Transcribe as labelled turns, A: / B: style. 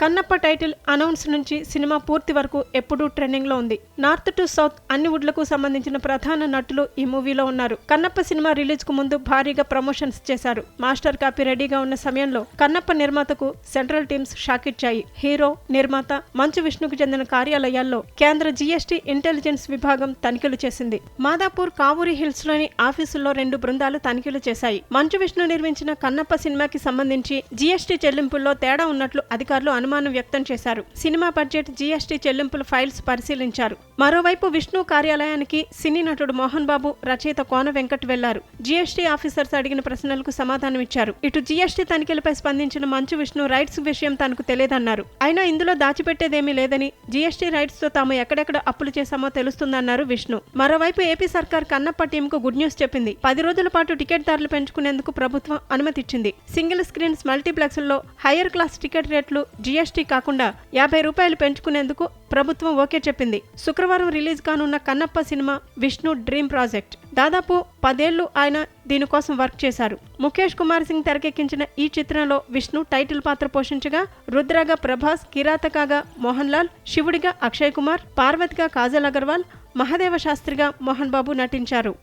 A: Kannappa title announce నుంచి cinema పూర్తి వరకు ఎప్పుడూ ట్రెండింగ్లో ఉంది. నార్త్ టు సౌత్ అన్ని వుడ్లకు సంబంధించిన ప్రధాన నటులు ఈ మూవీలో ఉన్నారు. కన్నప్ప సినిమా రిలీజ్కు ముందు భారీగా ప్రమోషన్స్ చేశారు. మాస్టర్ కాపీ రెడీగా ఉన్న సమయంలో కన్నప్ప నిర్మాతకు సెంట్రల్ టీమ్స్ షాక్ ఇచ్చాయి. హీరో నిర్మాత మంచు విష్ణుకు చెందిన కార్యాలయాల్లో కేంద్ర జీఎస్టీ ఇంటెలిజెన్స్ విభాగం తనిఖీలు చేసింది. మాదాపూర్ కావూరి హిల్స్లోని ఆఫీసుల్లో రెండు బృందాలు తనిఖీలు చేశాయి. మంచు విష్ణు నిర్మించిన కన్నప్ప సినిమాకి సంబంధించి జీఎస్టీ చెల్లింపుల్లో తేడా ఉన్నట్లు అధికారులు అనుమానం వ్యక్తం చేశారు. సినిమా బడ్జెట్ జీఎస్టీ చెల్లింపుల ఫైల్స్ పరిశీలించారు. మరోవైపు విష్ణు కార్యాలయానికి సినీ నటుడు మోహన్ బాబు రచయిత కోన వెంకట్ వెళ్ళారు. జీఎస్టీ ఆఫీసర్స్ అడిగిన ప్రశ్నలకు సమాధానం ఇచ్చారు. ఇటు జీఎస్టీ తనిఖీలపై స్పందించిన మంచు విష్ణు రైట్స్ విషయం తనకు తెలియదన్నారు. అయినా ఇందులో దాచిపెట్టేదేమీ లేదని జీఎస్టీ రైట్స్తో తాము ఎక్కడెక్కడ అప్పులు చేశామో తెలుస్తుందన్నారు విష్ణు. మరోవైపు ఏపీ సర్కార్ కన్నప్ప టీంకు గుడ్ న్యూస్ చెప్పింది. పది రోజుల పాటు టికెట్ ధరలు పెంచుకునేందుకు ప్రభుత్వం అనుమతిచ్చింది. సింగిల్ స్క్రీన్స్ మల్టీప్లెక్స్ల్లో హయ్యర్ క్లాస్ టికెట్ రేట్లు జీఎస్టీ కాకుండా యాభై రూపాయలు పెంచుకునేందుకు ప్రభుత్వం ఓకే చెప్పింది. శుక్రవారం రిలీజ్ కానున్న Kannappa cinema Vishnu dream project. దాదాపు పదేళ్ళు ఆయన దీనికోసం వర్క్ చేశారు. ముఖేష్ కుమార్ సింగ్ తెరకెక్కించిన ఈ చిత్రంలో విష్ణు టైటిల్ పాత్ర పోషించగా రుద్రగా ప్రభాస్ కిరాతకాగా మోహన్ లాల్ శివుడిగా అక్షయ్ కుమార్ పార్వతిగా కాజల్ అగర్వాల్ మహదేవ శాస్త్రిగా మోహన్ బాబు నటించారు.